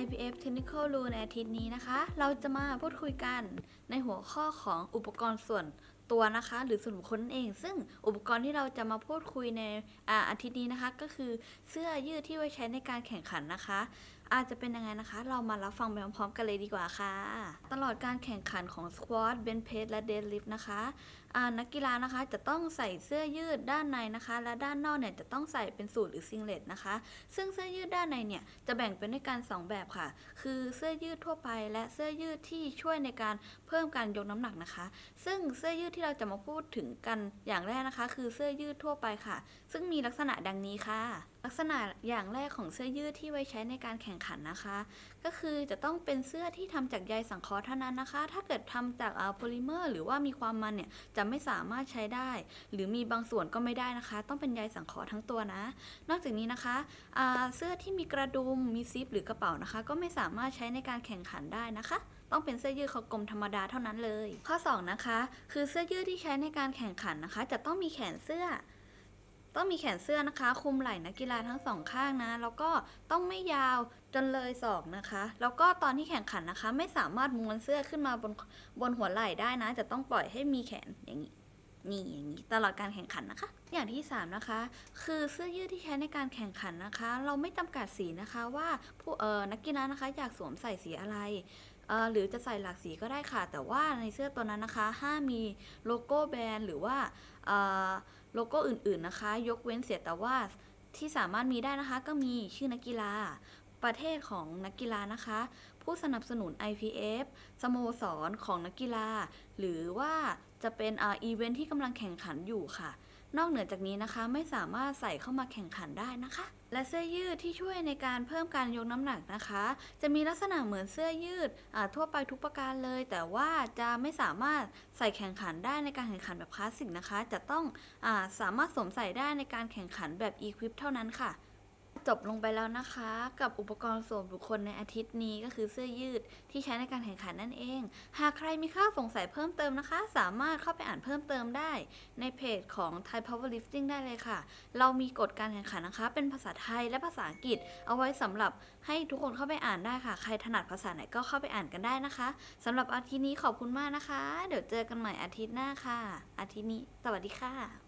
IPF Technical Rule ในอาทิตย์นี้นะคะ เราจะมาพูดคุยกันในหัวข้อของอุปกรณ์ส่วนตัวนะคะ หรือส่วนบุคคลนั่นเอง ซึ่งอุปกรณ์ที่เราจะมาพูดคุยในอาอาทิตย์นี้นะคะ ก็คือเสื้อยืดที่ไว้ใช้ในการแข่งขันนะคะ อาจจะเป็นยังไงนะคะ เรามารับฟังไปพร้อมๆกันเลยดีกว่าค่ะ ตลอดการแข่งขันของ squat bench press และ deadlift นะคะนักกีฬานะคะจะต้องใส่เสื้อยืดด้านในนะคะ และด้านนอกเนี่ยจะต้องใส่เป็นสูทหรือซิงเลตนะคะ ซึ่งเสื้อยืดด้านในเนี่ยจะแบ่งเป็นด้วยกันสองแบบค่ะ คือเสื้อยืดทั่วไปและเสื้อยืดที่ช่วยในการเพิ่มการยกน้ำหนักนะคะ ซึ่งเสื้อยืดที่เราจะมาพูดถึงกันอย่างแรกนะคะ คือเสื้อยืดทั่วไปค่ะ ซึ่งมีลักษณะดังนี้ค่ะ ลักษณะอย่างแรกของเสื้อยืดที่ไว้ใช้ในการแข่งขันนะคะ ก็คือจะต้องเป็นเสื้อที่ทำจากใยสังเคราะห์เท่านั้นนะคะ ถ้าเกิดทำจากโพลิเมอร์ หรือว่ามีความมันเนี่ยจะไม่สามารถใช้ได้ หรือมีบางส่วนก็ไม่ได้นะคะ ต้องเป็นใยสังเคราะห์ทั้งตัวนะ นอกจากนี้นะคะเสื้อที่มีกระดุมมีซิป หรือกระเป๋านะคะ ก็ไม่สามารถใช้ในการแข่งขันได้นะคะต้องเป็นเสื้อยืดคอกลมธรรมดาเท่านั้นเลย ข้อ 2 นะคะ คือเสื้อยืดที่ใช้ในการแข่งขันนะคะ จะต้องมีแขนเสื้อ ต้องมีแขนเสื้อนะคะ คุมไหล่นักกีฬาทั้งสองข้างนะ แล้วก็ต้องไม่ยาวจนเลยศอกนะคะ แล้วก็ตอนที่แข่งขันนะคะ ไม่สามารถม้วนเสื้อขึ้นมาบนบนหัวไหล่ได้นะ จะต้องปล่อยให้มีแขนอย่างนี้นี่อย่างนี้ตลอดการแข่งขันนะคะ อย่างที่ 3 นะคะ คือเสื้อยืดที่ใช้ในการแข่งขันนะคะ เราไม่จำกัดสีนะคะว่าผู้เออนักกีฬานะคะ อยากสวมใส่สีอะไร หรือจะใส่หลากสีก็ได้ค่ะ แต่ว่าในเสื้อตัวนั้นนะคะห้ามมีโลโก้แบรนด์หรือว่าโลโก้อื่นๆนะคะ ยกเว้นเสียแต่ว่าที่สามารถมีได้นะคะก็มีชื่อนักกีฬา ประเทศของนักกีฬานะคะ ผู้สนับสนุน IPF สโมสรของนักกีฬา หรือว่าจะเป็นอีเวนท์ที่กำลังแข่งขันอยู่ค่ะ นอกเหนือจากนี้นะคะไม่สามารถใส่เข้ามาแข่งขันได้นะคะ และเสื้อยืดที่ช่วยในการเพิ่มการยกน้ำหนักนะคะ จะมีลักษณะเหมือนเสื้อยืดทั่วไปทุกประการเลย แต่ว่าจะไม่สามารถใส่แข่งขันได้ในการแข่งขันแบบคลาสสิกนะคะ จะต้องอาสามารถสวมใส่ได้ในการแข่งขันแบบอีควิปเท่านั้นค่ะ จบลงไปแล้วนะคะ กับอุปกรณ์ส่วนบุคคลในอาทิตย์นี้ก็คือเสื้อยืดที่ใช้ในการแข่งขันนั่นเอง หากใครมีข้อสงสัยเพิ่มเติมนะคะ สามารถเข้าไปอ่านเพิ่มเติมได้ในเพจของ Thai Powerlifting ได้เลยค่ะ เรามีกฎการแข่งขันนะคะ เป็นภาษาไทยและภาษาอังกฤษ เอาไว้สำหรับให้ทุกคนเข้าไปอ่านได้ค่ะ ใครถนัดภาษาไหนก็เข้าไปอ่านกันได้นะคะสำหรับอาทิตย์นี้ขอบคุณมากนะคะ เดี๋ยวเจอกันใหม่อาทิตย์หน้าค่ะ อาทิตย์นี้ สวัสดีค่ะ